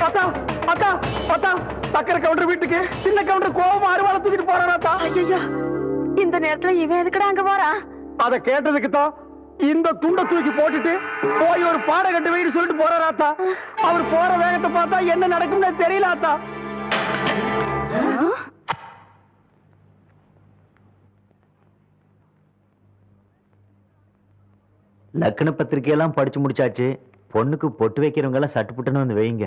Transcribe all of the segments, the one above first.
அத்தா அத்தா அத்தா சக்கரை கவுண்டர் வீட்டுக்கு சின்ன கவுண்டர் கோபமா அருவாளை தூக்கிட்டு போறான் ஐயா இந்த நேரத்துல இவன் எதுக்குடா அங்க போறான் அத கேட்டதுக்கு தான் இந்த துண்டை தூக்கி போட்டுட்டு போய் ஒரு பாட கட்டு வைன்னு சொல்லிட்டு போறாரு அத்தா அவர் போற வேகத்தை பார்த்தா என்ன நடக்கும்னு தெரியல அத்தா லக்ன பத்திரிக்கையெல்லாம் படிச்சு முடிச்சாச்சு. பொண்ணுக்கு பொட்டு வைக்கிறவங்க எல்லாம் சட்டு புட்டுன்னு வந்து வைங்க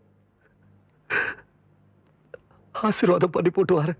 ஆசீர்வாதம் பண்ணி போட்டு வரேன்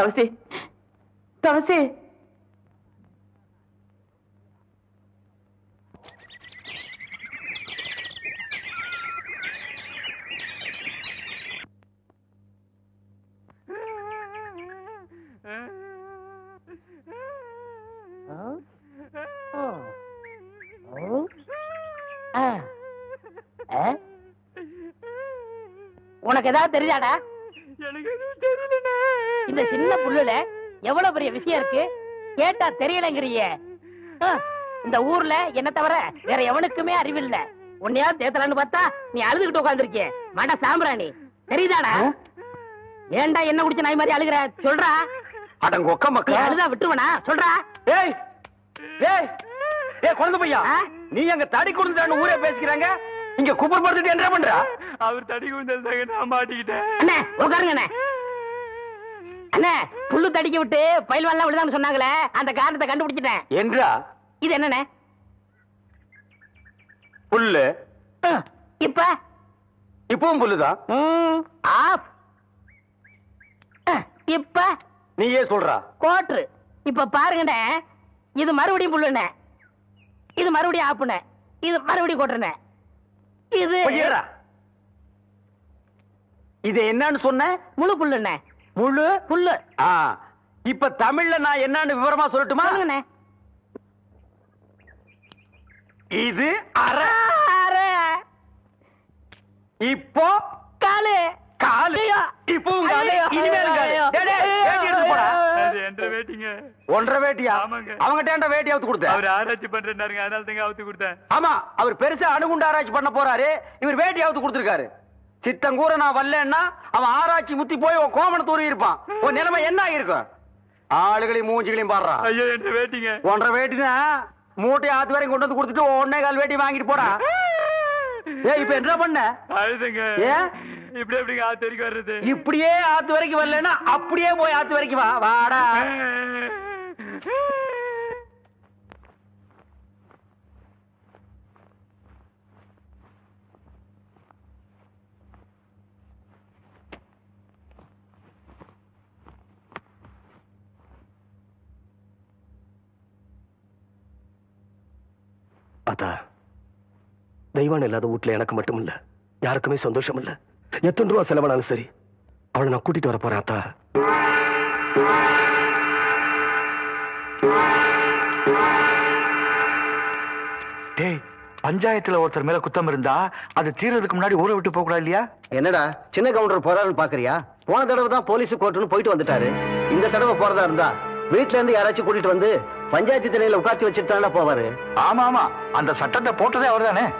தவசி தவசி உனக்கு ஏதாவது தெரியாடா இந்த சின்ன புல்லுல எவ்வளவு பெரிய விஷயம் இருக்கு? கேட்டா தெரியலங்கிறியே. இந்த ஊர்ல என்ன தவிர வேற எவனுக்குமே அறிவில்ல. உன்னையா தேத்தலான்னு பார்த்தா நீ அழுதுகிட்டு உட்காந்துருக்கிய மட சாம்பிராணி. தெரியுதாடா? ஏன்டா என்ன குடிச்ச நாய் மாதிரி அழுகுற? சொல்றா. அடங்க ஒக்க நீ மக்கா. அழுதா விட்டுருவனா? சொல்றா. ஏய் ஏய் ஏய் குழந்தை பையா? நீ அங்க தடி கொடுத்தான்னு ஊரே பேசிக்கிறாங்க. இங்க குப்பர் படுத்துட்டு என்ன பண்றா? அவர் தடி குந்தல் நான் மாட்டிக்கிட்டேன். அண்ணே உட்காருங்க அண்ணே. அண்ணே புல்லு தடிக்க விட்டு பயில்வான்லாம் விடுதான்னு சொன்னாங்களே அந்த காரணத்தை கண்டுபிடிச்சிட்டேன். என்றா? இது என்னண்ணே புல்லு. இப்ப? இப்பவும் புல்லுதான் ஆஃப். இப்ப? நீயே சொல்றா. கோட்ரு இப்ப பாருங்கண்ணே இது மறுபடியும் புல்லுண்ணே. இது மறுபடியும் ஆப்புண்ணே. இது மறுபடியும் கோட்டுறண்ணே இது இது என்னன்னு சொன்ன? முழு புல்லுண்ணே. முழு புல்லு. ஆ இப்ப தமிழ்ல நான் என்னன்னு விவரமா சொல்லட்டுமா? இது அரை ஆறு, இப்போ காலு. காலு. வேட்டிங்க? ஒன்றரை வேட்டியா? ஆமாங்க. அவங்கிட்ட வேட்டி அவுத்து கொடுத்த? அவர் ஆராய்ச்சி பண்றாருங்க அதனால தாங்க அவுத்து கொடுத்தேன். ஆமா அவர் பெருசா அணுகுண்டு ஆராய்ச்சி பண்ண போறாரு. இவர் வேட்டி அவுத்து கொடுத்திருக்காரு. சித்தங்கூர நான் வரலன்னா அவன் ஆராய்ச்சி முத்தி போய் உன் தூரி இருப்பான். உன் நிலைமை என்ன ஆகிருக்கும் ஆளுகளையும் மூஞ்சிகளையும் பாடுறான் ஐயோ என்ற வேட்டிங்க? ஒன்றரை வேட்டினா மூட்டை ஆத்து வரைக்கும் கொண்டு வந்து கொடுத்துட்டு ஒன்னே கால் வேட்டி வாங்கிட்டு போடா. ஏய் இப்ப என்ன பண்ண? அழுதுங்க. ஏன்? இப்படி எப்படிங்க ஆத்து வரைக்கும் வர்றது? இப்படியே ஆத்து வரைக்கும் வரலன்னா அப்படியே போய் ஆத்து வரைக்கும் வா வாடா. அதா தெய்வான் இல்லாத வீட்டுல எனக்கு மட்டும் இல்ல யாருக்குமே சந்தோஷம் இல்ல எத்தனை ரூபா செலவானாலும் சரி அவளை நான் கூட்டிட்டு வர போறேன் அத்தா. டேய் பஞ்சாயத்துல ஒருத்தர் மேல குத்தம் இருந்தா அது தீர்றதுக்கு முன்னாடி ஊரை விட்டு போக கூடாது இல்லையா? என்னடா சின்ன கவுண்டர் போறாருன்னு பாக்குறியா? போன தடவை தான் போலீஸ் கோர்ட்டுன்னு போயிட்டு வந்துட்டாரு. இந்த தடவை போறதா இருந்தா வீட்ல இருந்து யாராச்சும் கூட்டிட்டு வந்து பஞ்சாயத்து தலையில உட்காந்து வச்சுட்டு தானே போவாரு? ஆமா ஆமா. அந்த சட்டத்தை போட்டதே அவர்தானே? தானே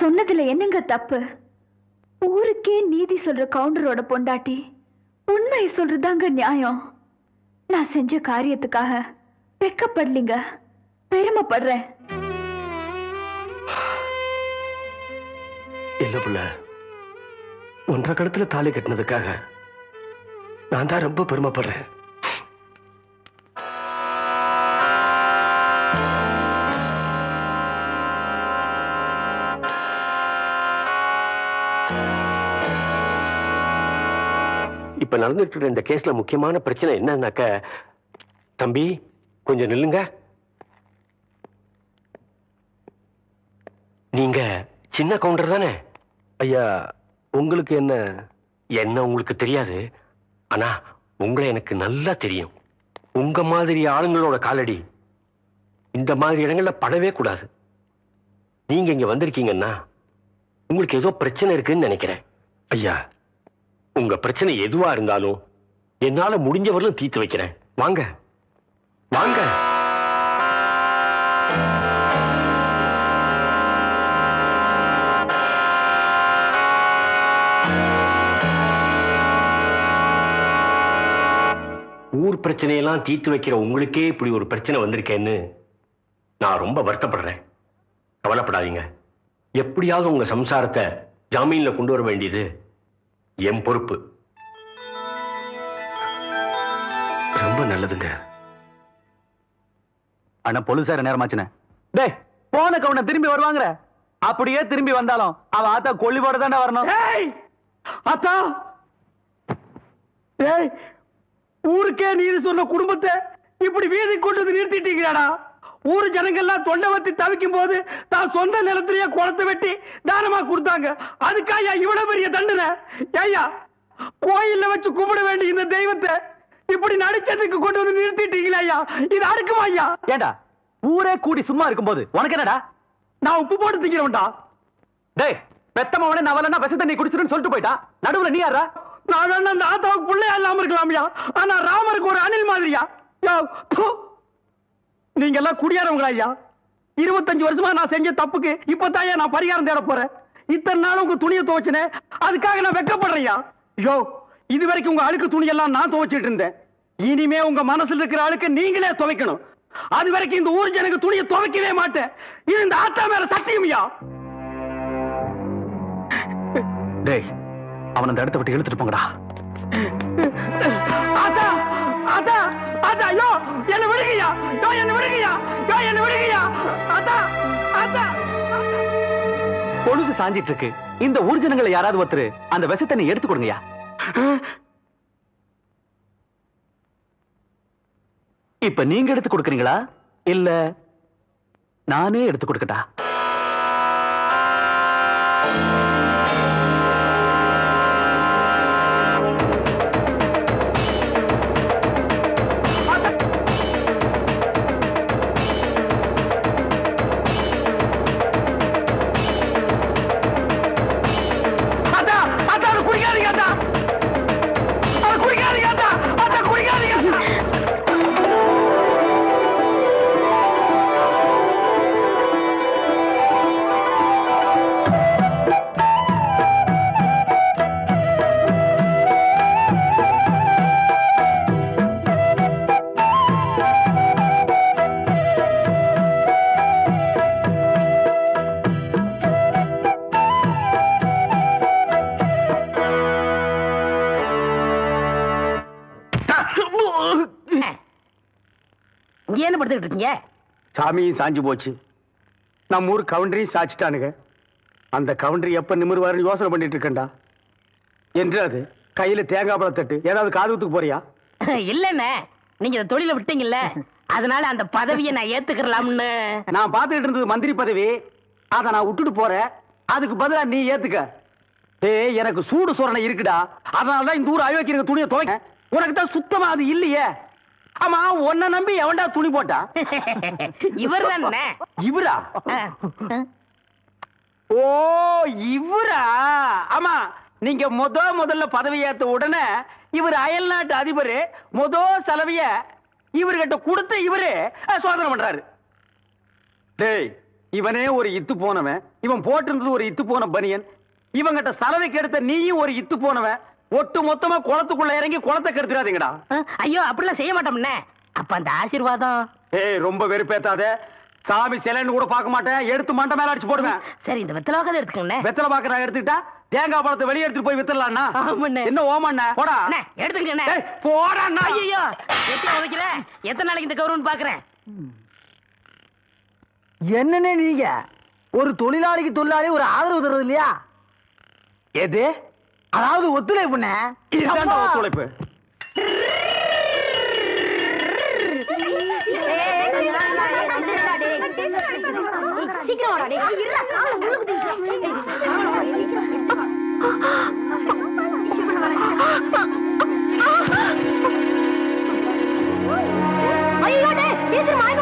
சொன்னதுல என்னங்க தப்பு? ஊருக்கே நீதி சொல்ற கவுண்டரோட பொண்டாட்டி உண்மை சொல்றதாங்க நியாயம். நான் செஞ்ச காரியத்துக்காக வெக்கப்படலிங்க. பெருமைப்படுறேன். இல்ல புள்ள. ஒன்றரை கடத்துல தாலி கட்டினதுக்காக நான் தான் ரொம்ப பெருமைப்படுறேன். இப்ப நடந்துட்டு இந்த கேஸ்ல முக்கியமான பிரச்சனை என்னன்னாக்க தம்பி கொஞ்சம் நில்லுங்க. நீங்க சின்ன கவுண்டர் தானே? ஐயா உங்களுக்கு என்ன? என்ன உங்களுக்கு தெரியாது. ஆனா உங்களை எனக்கு நல்லா தெரியும். உங்க மாதிரி ஆளுங்களோட காலடி இந்த மாதிரி இடங்கள்ல படவே கூடாது. நீங்க இங்க வந்திருக்கீங்கன்னா உங்களுக்கு ஏதோ பிரச்சனை இருக்குன்னு நினைக்கிறேன். ஐயா உங்க பிரச்சனை எதுவா இருந்தாலும் என்னால முடிஞ்சவரையும் தீர்த்து வைக்கிறேன். வாங்க. வாங்க. ஊர் பிரச்சனையெல்லாம் தீர்த்து வைக்கிற உங்களுக்கே இப்படி ஒரு பிரச்சனை வந்திருக்கேன்னு நான் ரொம்ப வருத்தப்படுறேன். கவலைப்படாதீங்க. எப்படியாவது உங்க சம்சாரத்தை ஜாமீன்ல கொண்டு வர வேண்டியது என் பொறுப்பு. ரொம்ப நல்லதுங்க. அண்ணா போலீஸார நேரமாச்சுனே டேய் போன கவுன திரும்பி வருவாங்கற. அப்படியே திரும்பி வந்தாலும் அவ ஆத்தா கொல்லிபோட தானே வரணும். ஆத்தா. டேய் ஊருக்கே நீதி சொன்ன குடும்பத்தை இப்படி வீதி கொண்டு வந்து நிறுத்திட்டீங்கடா ஊரு ஜனங்கள்லாம் தொண்டை வத்தி தவிக்கும் போது தான் சொந்த நிலத்திலேயே குளத்தை வெட்டி தானமா கொடுத்தாங்க. அதுக்காயா இவ்வளவு பெரிய தண்டனை? ஐயா கோயில்ல வச்சு கும்பிட வேண்டிய இந்த தெய்வத்தை இப்படி நடிச்சதுக்கு கொண்டு வந்து நிறுத்திட்டீங்களா ஐயா இது அடுக்குமா ஐயா? ஏண்டா ஊரே கூடி சும்மா இருக்கும்போது உனக்கு என்னடா? நான் உப்பு போட்டு திங்கிறவன்டா. டேய் பெத்தமவனே நான் வரலன்னா விஷ தண்ணி குடிச்சிருன்னு சொல்லிட்டு போயிட்டா. நடுவுல நீ யாரா நான் வேணா அந்த ஆத்தாவுக்கு பிள்ளையா இல்லாம இருக்கலாம்யா. ஆனா ராமருக்கு ஒரு அணில் மாதிரியா? நீங்க எல்லாம் குடியாரவங்களா ஐயா? இருபத்தஞ்சு வருஷமா நான் செஞ்ச தப்புக்கு இப்பதான் நான் பரிகாரம் தேட போறேன். இத்தனை நாள் உங்க துணியை துவச்சினேன். அதுக்காக நான் வெக்கப்படுறேன்யா ஐயோ. இது வரைக்கும் உங்க அழுக்கு துணி எல்லாம் நான் துவைச்சிட்டு இருந்தேன். இனிமே உங்க மனசுல இருக்கிற அழுக்க நீங்களே துவைக்கணும். அது வரைக்கும் இந்த ஊர் ஜனங்க துணியை துவைக்கவே மாட்டேன். இது இந்த ஆத்தா மேல சத்தியம்யா டேய் அவன் அந்த இடத்த விட்டு இழுத்துட்டு போங்கடா. என்ன விடுங்கய்யா. யோ என்ன விடுங்கய்யா. யோ என்ன விடுங்கய்யா. ஆத்தா ஆத்தா பொழுது சாஞ்சிட்டு இருக்கு இந்த ஊர் ஜனங்களை யாராவது ஒருத்தர் அந்த விஷத்தை நீ எடுத்து கொடுங்கய்யா. இப்ப நீங்க எடுத்து கொடுக்கறீங்களா? இல்ல நானே எடுத்து கொடுக்கட்டா? சாமியும் சாஞ்சு போச்சு. நம்ம ஊர் கவுண்டரையும் சாச்சிட்டானுங்க. அந்த கவுண்டர் எப்ப நிமிருவாருன்னு யோசனை பண்ணிட்டு இருக்கேன்டா. என்று அது? கையில தேங்காய் பழம் தட்டு. ஏதாவது காதுகுத்துக்கு போறியா? இல்லண்ணே நீங்க இந்த தொழில விட்டீங்கல்ல அதனால அந்த பதவியை நான் ஏத்துக்கலாம்னு நான் பார்த்துக்கிட்டு இருந்தது மந்திரி பதவி. அதை நான் விட்டுட்டு போறேன். அதுக்கு பதிலா நீ ஏத்துக்க. டேய் எனக்கு சூடு சொரணை இருக்குடா. அதனால தான் இந்த ஊர் அயோக்கிய துணியை துவைக்க உனக்கு தான் சுத்தமா அது இல்லையே. ஆமா உன்னை நம்பி எவன்டா துணி போட்டா? இவர்? தானே இவரா ஓ இவரா? ஆமா நீங்க முத முதல்ல பதவி ஏத்த உடனே இவர் அயல் நாட்டு அதிபர் முத செலவிய இவர்கிட்ட கொடுத்து இவரு சோதனை பண்றாரு. டேய் இவனே ஒரு இத்து போனவன். இவன் போட்டிருந்தது ஒரு இத்து போன பனியன். இவங்கிட்ட சலவைக்கு எடுத்த நீயும் ஒரு இத்து போனவன். ஒட்டு மொத்தமா குளத்துக்குள்ள இறங்கி குளத்தை கெடுத்துறாதீங்கடா. ஐயோ அப்படிலாம் செய்ய மாட்டோம்னே அப்ப அந்த ஆசீர்வாதம்? ஏய் ரொம்ப வெறுப்பேத்தாத. சாமி சிலைன்னு கூட பார்க்க மாட்டேன். எடுத்து மண்டை மேல அடிச்சு போடுவேன். சரி இந்த வெத்தலோக்கதை எடுத்துக்கோங்கண்ணே வெத்தலை பாக்க நான் எடுத்துக்கிட்டா தேங்காய் பழத்தை வெளியே எடுத்துட்டு போய் வித்துடலாம்னா. என்ன ஓமண்ண போடா. ஏய், போடா ஐயோ எத்தனை உதைக்கிற எத்தனை நாளைக்கு இந்த கௌரவம் பாக்குறேன் என்னன்னு நீங்க? ஒரு தொழிலாளிக்கு தொழிலாளி ஒரு ஆதரவு தர்றது இல்லையா? எது? அதாவது ஒத்துழைப்பு இதுதான் ஒத்துழைப்பு. சீக்கிரம் வாடா டேய். இல்ல கால முழுக்கு ஐயோ டேய் டீச்சர் மயக்க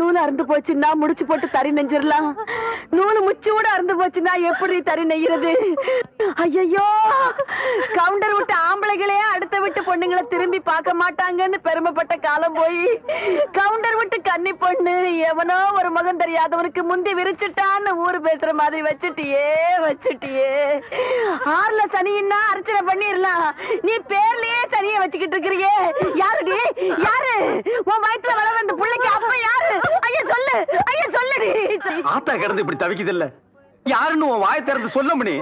நூல் அறுந்து போச்சுன்னா முடிச்சு போட்டு தறி நெஞ்சிடலாம் நூலு முச்சூட அறுந்து போச்சுன்னா எப்படி தறி நெய்யறது? ஐயோ கவுண்டர் விட்டு ஆம்பளைகளே அடுத்த விட்டு பொண்ணுங்களை திரும்பி பார்க்க மாட்டாங்கன்னு பெருமைப்பட்ட காலம் போய் கவுண்டர் விட்டு கன்னி பொண்ணு எவனோ ஒரு முகம் தெரியாதவனுக்கு முந்தி விரிச்சிட்டான்னு ஊர் பேசுற மாதிரி வச்சுட்டியே வச்சுட்டியே. ஆறுல சனின்னா அர்ச்சனை பண்ணிடலாம் நீ பேர்லயே சனியை வச்சுக்கிட்டு இருக்கிறியே. யாருடி? யாரு உன் வயித்துல வள வந்த பிள்ளைக்கு அப்ப யாரு ஐயா சொல்லு ஐயா சொல்லுடி ஆத்தா கிடந்து இப்படி தவிக்குது இல்ல யாருன்னு உன் வாய் திறந்து சொல்ல மணி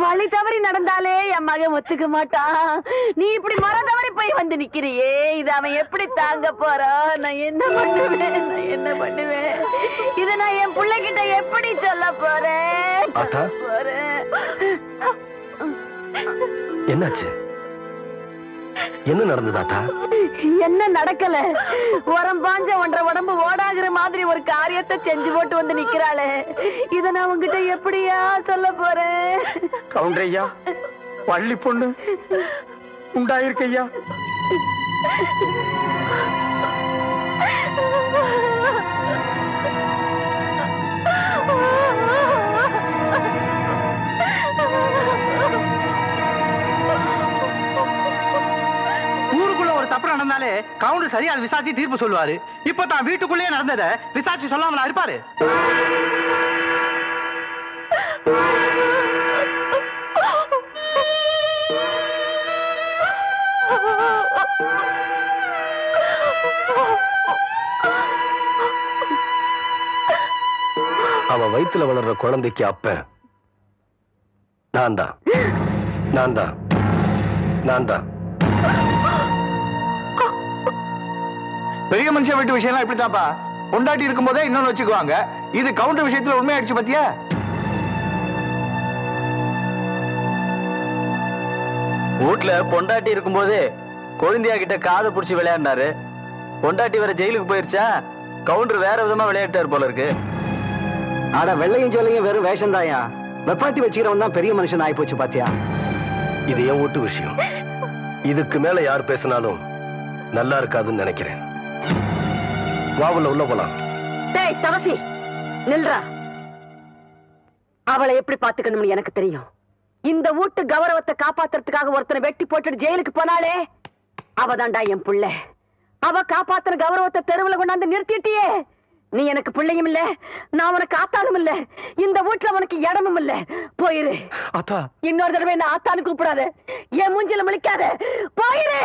வழி தவறி நடந்தாலே என் மகன் ஒத்துக்க மாட்டான். நீ இப்படி மர தவறி போய் வந்து நிக்கிறியே இது அவன் எப்படி தாங்க போறான்? நான் என்ன பண்ணுவேன்? நான் என்ன பண்ணுவேன்? இத நான் என் பிள்ளைகிட்ட எப்படி சொல்ல போறேன்? போறேன். என்னாச்சு? என்ன நடந்தது ஆத்தா என்ன நடக்கல? உரம் பாஞ்ச ஒன்றரை உடம்பு ஓடாகிற மாதிரி ஒரு காரியத்தை செஞ்சு போட்டு வந்து நிக்கிறாளே. இத நான் உங்ககிட்ட எப்படியா சொல்ல போறேன்? கவுண்டரையா பள்ளி பொண்ணு. உண்டாயிருக்கையா சொன்னாலே கவுண்டர் சரியா அதை விசாரிச்சு தீர்ப்பு சொல்லுவாரு. இப்ப தான் வீட்டுக்குள்ளேயே நடந்ததை விசாரிச்சு சொல்லாமலா இருப்பாரு? அவ வயித்துல வளர்ற குழந்தைக்கு அப்ப. நான் தான். நான் தான். நான் தான். பெரிய மனுஷன் வீட்டு விஷயம்லாம் இப்படித்தாப்பா பொண்டாட்டி இருக்கும்போதே இன்னொன்னு வச்சுக்குவாங்க. இது கவுண்டர் விஷயத்துல உண்மையாயிடுச்சு பாத்தியா? வீட்ல பொண்டாட்டி இருக்கும்போது கொழுந்தியா கிட்ட காதை புடிச்சு விளையாடினாரு. பொண்டாட்டி வேற ஜெயிலுக்கு போயிருச்சா? கவுண்டர் வேற விதமா விளையாட்டாரு போல இருக்கு. ஆனா வெள்ளையும் சொல்லையும் வெறும் வேஷம் தாயா வெப்பாட்டி வச்சுக்கிறவன் தான் பெரிய மனுஷன் ஆகி போச்சு பாத்தியா? இது என் வீட்டு விஷயம். இதுக்கு மேல யார் பேசினாலும் நல்லா இருக்காதுன்னு நினைக்கிறேன். வாவுல உள்ள போலாம். டேய் தவசி நில்றா. அவளை எப்படி பாத்துக்கணும்னு எனக்கு தெரியும். இந்த வீட்டு கௌரவத்தை காப்பாத்துறதுக்காக ஒருத்தனை வெட்டி போட்டுட்டு ஜெயிலுக்கு போனாலே அவதான்டா என் புள்ள. அவ காப்பாத்துற கௌரவத்தை தெருவுல கொண்டாந்து நிறுத்திட்டியே. நீ எனக்கு பிள்ளையும் இல்ல நான் உனக்கு ஆத்தானும் இல்ல இந்த வீட்டுல உனக்கு இடமும் இல்ல. போயிரு. இன்னொரு தடவை என்ன ஆத்தான்னு கூப்பிடாத. என் மூஞ்சில முழிக்காத. போயிரு.